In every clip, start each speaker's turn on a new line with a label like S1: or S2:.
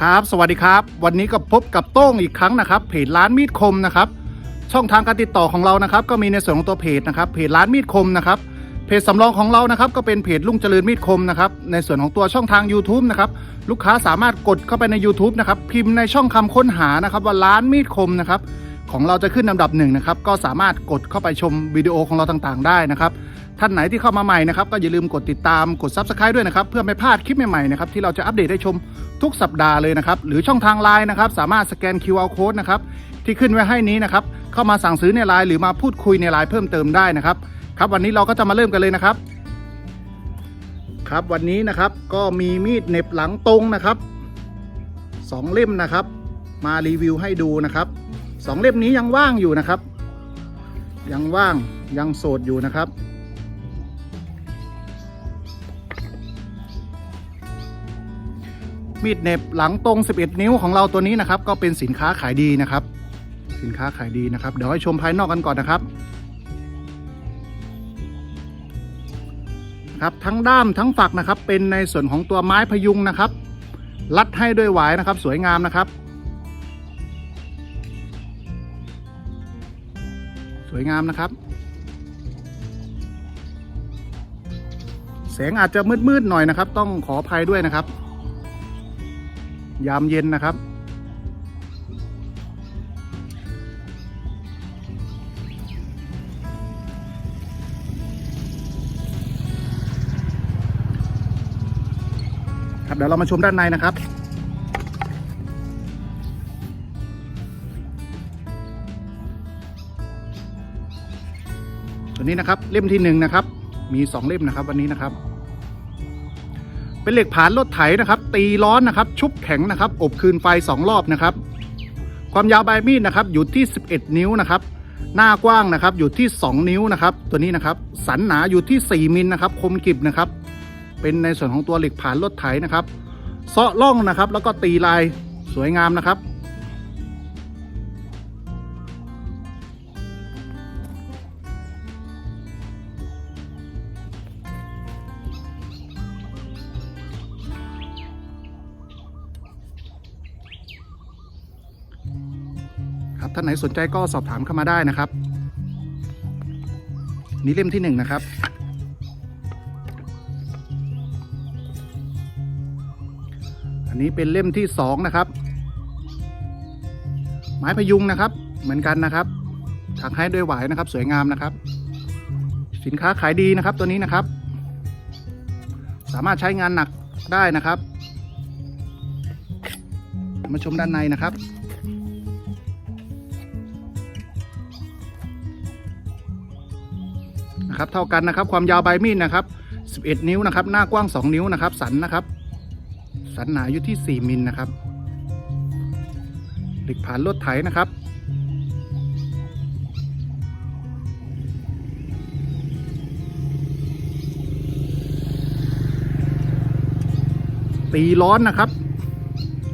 S1: ครับ สวัสดีครับ วันนี้ก็พบกับโต้งอีกครั้งนะครับ เพจร้านมีดคมนะครับ ช่องทางการติดต่อของเรานะครับ ก็มีในส่วนของตัวเพจนะครับเพจร้านมีดคมนะครับเพจสำรองของเรานะครับก็เป็นเพจลุงเจริญมีดคมนะครับในส่วนของตัวช่องทาง YouTube นะครับลูกค้าสามารถกดเข้าไปใน YouTube นะครับพิมพ์ในช่องคำค้นหานะครับว่าร้านมีดคมนะครับของเราจะขึ้นลำดับหนึ่งนะครับก็สามารถกดเข้าไปชมวิดีโอของเราต่างๆ ได้นะครับท่านไหนที่เข้ามาใหม่นะครับก็อย่าลืมกดติดตามกด Subscribe ด้วยนะครับเพื่อไม่พลาดคลิปใหม่ๆนะครับที่เราจะอัปเดตให้ชม ทุกสัปดาห์เลยนะครับ หรือช่องทางไลน์นะครับ สามารถสแกน QR Code นะครับที่ขึ้นไว้ให้นี้นะครับ เข้ามาสั่งซื้อในไลน์หรือมาพูดคุยในไลน์เพิ่มเติมได้นะครับ ครับวันนี้เราก็จะมาเริ่มกันเลยนะครับ ครับวันนี้นะครับก็มีมีดเน็บหลังตรงนะครับสองเล่มนะครับ มารีวิวให้ดูนะครับสองเล่มนี้ยังว่างอยู่นะครับ ยังว่างยังโสดอยู่นะครับ มีดเน็บหลังตรง 11 นิ้วของเราตัวนี้นะครับ ก็เป็นสินค้าขายดีนะครับ สินค้าขายดีนะครับ เดี๋ยวให้ชมภายนอกกันก่อนนะครับ ครับทั้งด้ามทั้งฝักนะครับ เป็นในส่วนของตัวไม้พยุงนะครับ รัดให้ด้วยหวายนะครับ สวยงามนะครับ สวยงามนะครับแสงอาจจะมืดๆหน่อยนะครับ ต้องขออภัยด้วยนะครับ ยามเย็นนะครับ ครับเดี๋ยวเรามาชมด้านในนะครับตัวนี้นะครับเล่มที่หนึ่งนะครับ มีสองเล่มนะครับ วันนี้นะครับ เป็นเหล็กผานรถไถนะครับ ตีร้อนนะครับ ชุบแข็งนะครับ อบคืนไฟสองรอบนะครับ ความยาวใบมีดนะครับอยู่ที่ 11 นิ้วนะครับ หน้ากว้างนะครับอยู่ที่ 2 นิ้วนะครับ ตัวนี้นะครับ สันหนาอยู่ที่ 4มิลนะครับ คมกริบนะครับ เป็นในส่วนของตัวเหล็กผานรถไถนะครับเซาะล่องนะครับ แล้วก็ตีลายสวยงามนะครับ ครับท่านไหนสนใจก็สอบถามเข้ามาได้นะครับ นี่เล่มที่หนึ่งนะครับ อันนี้เป็นเล่มที่สองนะครับ ไม้พยุงนะครับ เหมือนกันนะครับถักให้ด้วยหวายนะครับ สวยงามนะครับ สินค้าขายดีนะครับตัวนี้นะครับ สามารถใช้งานหนักได้นะครับ มาชมด้านในนะครับ นะครับเท่ากันนะครับ ความยาวใบมีดนะครับ 11 นิ้วนะครับ หน้ากว้าง 2 นิ้วนะครับ สันนะครับ สันหนาอยู่ที่ 4มิลนะครับเหล็กผ่านรถไถนะครับตีร้อนนะครับ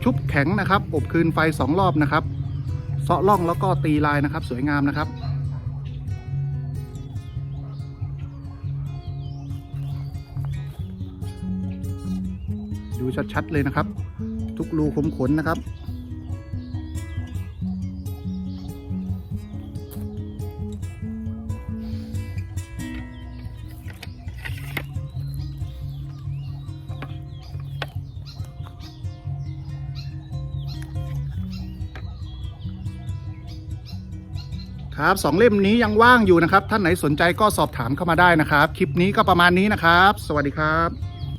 S1: ชุบแข็งนะครับ อบคืนไฟสองรอบนะครับเซาะล่องแล้วก็ตีลายนะครับ สวยงามนะครับ ดูชัดๆเลยนะครับ ทุกรูขมขนนะครับ ครับสองเล่มนี้ยังว่างอยู่นะครับ ท่านไหนสนใจก็สอบถามเข้ามาได้นะครับ คลิปนี้ก็ประมาณนี้นะครับ สวัสดีครับ